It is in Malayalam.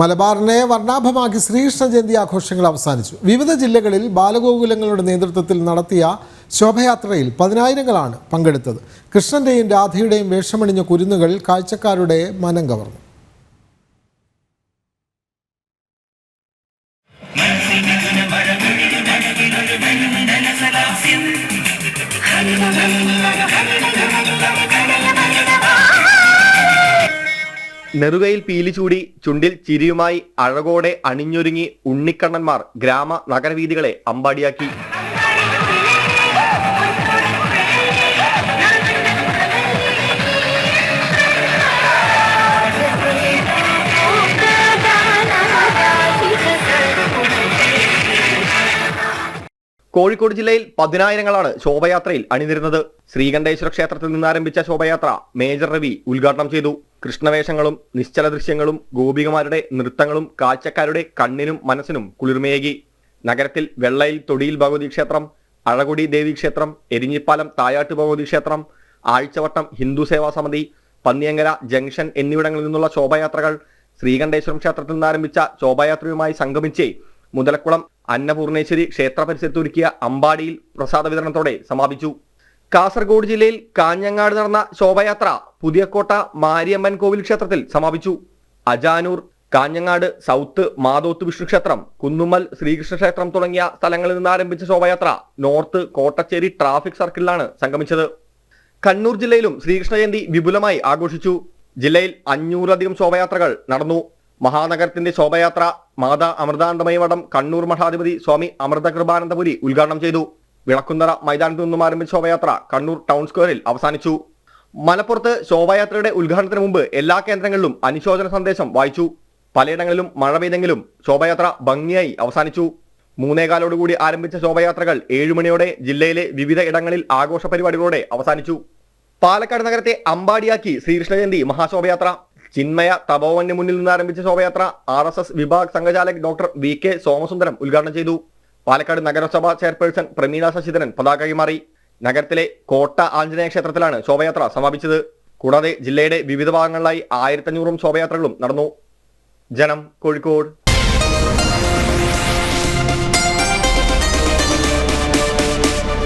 മലബാറിനെ വർണാഭമാക്കി ശ്രീകൃഷ്ണ ജയന്തി ആഘോഷങ്ങൾ അവസാനിച്ചു. വിവിധ ജില്ലകളിൽ ബാലഗോകുലങ്ങളുടെ നേതൃത്വത്തിൽ നടത്തിയ ശോഭയാത്രയിൽ പതിനായിരങ്ങളാണ് പങ്കെടുത്തത്. കൃഷ്ണന്റെയും രാധയുടെയും വേഷമണിഞ്ഞ കുരുന്നുകൾ കാഴ്ചക്കാരുടെ മനം കവർന്നു. നെറുകയിൽ പീലിച്ചൂടി ചൂടി ചുണ്ടിൽ ചിരിയുമായി അഴകോടെ അണിഞ്ഞൊരുങ്ങി ഉണ്ണിക്കണ്ണന്മാർ ഗ്രാമ നഗരവീഥികളെ അമ്പാടിയാക്കി. കോഴിക്കോട് ജില്ലയിൽ പതിനായിരങ്ങളാണ് ശോഭയാത്രയിൽ അണിനിരുന്നത്. ശ്രീകണ്ഠേശ്വര ക്ഷേത്രത്തിൽ നിന്നാരംഭിച്ച ശോഭയാത്ര മേജർ രവി ഉദ്ഘാടനം ചെയ്തു. കൃഷ്ണവേഷങ്ങളും നിശ്ചല ദൃശ്യങ്ങളും ഗോപികമാരുടെ നൃത്തങ്ങളും കാഴ്ചക്കാരുടെ കണ്ണിനും മനസ്സിനും കുളിർമയേകി. നഗരത്തിൽ വെള്ളയിൽ തൊടിയിൽ ഭഗവതി ക്ഷേത്രം അഴകൊടി ദേവി ക്ഷേത്രം എരിഞ്ഞിപ്പാലം തായാട്ട് ഭഗവതി ക്ഷേത്രം ആഴ്ചവട്ടം ഹിന്ദു സേവാ സമിതി പന്നിയങ്കര ജംഗ്ഷൻ എന്നിവിടങ്ങളിൽ നിന്നുള്ള ശോഭയാത്രകൾ ശ്രീകണ്ഠേശ്വരം ക്ഷേത്രത്തിൽ നിന്നാരംഭിച്ച ശോഭയാത്രയുമായി സംഗമിച്ച് മുതലക്കുളം അന്നപൂർണേശ്വരി ക്ഷേത്ര പരിസരത്ത് ഒരുക്കിയ അമ്പാടിയിൽ പ്രസാദ വിതരണത്തോടെ സമാപിച്ചു. കാസർഗോഡ് ജില്ലയിൽ കാഞ്ഞങ്ങാട് നടന്ന ശോഭയാത്ര പുതിയക്കോട്ട മാരിയമ്മൻ കോവിൽ ക്ഷേത്രത്തിൽ സമാപിച്ചു. അജാനൂർ കാഞ്ഞങ്ങാട് സൗത്ത് മാതോത്ത് വിഷ്ണു ക്ഷേത്രം കുന്നുമ്മൽ ശ്രീകൃഷ്ണ ക്ഷേത്രം തുടങ്ങിയ സ്ഥലങ്ങളിൽ നിന്ന് ആരംഭിച്ച ശോഭയാത്ര നോർത്ത് കോട്ടച്ചേരി ട്രാഫിക് സർക്കിളിലാണ് സംഗമിച്ചത്. കണ്ണൂർ ജില്ലയിലും ശ്രീകൃഷ്ണ ജയന്തി വിപുലമായി ആഘോഷിച്ചു. ജില്ലയിൽ അഞ്ഞൂറിലധികം ശോഭയാത്രകൾ നടന്നു. മഹാനഗരത്തിന്റെ ശോഭയാത്ര മാതാ അമൃതാനന്ദമയ മഠം കണ്ണൂർ മഠാധിപതി സ്വാമി അമൃതകൃപാനന്ദപുരി ഉദ്ഘാടനം ചെയ്തു. വിളക്കുന്നറ മൈതാനത്തു നിന്നും ആരംഭിച്ച ശോഭയാത്ര കണ്ണൂർ ടൗൺ സ്ക്വയറിൽ അവസാനിച്ചു. മലപ്പുറത്ത് ശോഭയാത്രയുടെ ഉദ്ഘാടനത്തിന് മുമ്പ് എല്ലാ കേന്ദ്രങ്ങളിലും അനുശോചന സന്ദേശം വായിച്ചു. പലയിടങ്ങളിലും മഴ പെയ്തെങ്കിലും ശോഭയാത്ര ഭംഗിയായി അവസാനിച്ചു. മൂന്നേകാലോടുകൂടി ആരംഭിച്ച ശോഭയാത്രകൾ ഏഴുമണിയോടെ ജില്ലയിലെ വിവിധ ഇടങ്ങളിൽ ആഘോഷ പരിപാടികളോടെ അവസാനിച്ചു. പാലക്കാട് നഗരത്തെ അമ്പാടിയാക്കി ശ്രീകൃഷ്ണ ജയന്തി മഹാശോഭയാത്ര. ചിന്മയ തപോവന്റെ മുന്നിൽ നിന്ന് ആരംഭിച്ച ശോഭയാത്ര ആർ എസ് എസ് വിഭാഗ് സംഘചാലക് ഡോക്ടർ വി കെ സോമസുന്ദരം ഉദ്ഘാടനം ചെയ്തു. പാലക്കാട് നഗരസഭാ ചെയർപേഴ്സൺ പ്രമീള ശശിധരൻ പതാക കൈമാറി നഗരത്തിലെ കോട്ട ആഞ്ജനേയ ക്ഷേത്രത്തിലാണ് ശോഭയാത്ര സമാപിച്ചത്. കൂടാതെ ജില്ലയുടെ വിവിധ ഭാഗങ്ങളിലായി ആയിരത്തഞ്ഞൂറും ശോഭയാത്രകളും നടന്നു. ജനം കോഴിക്കോട്.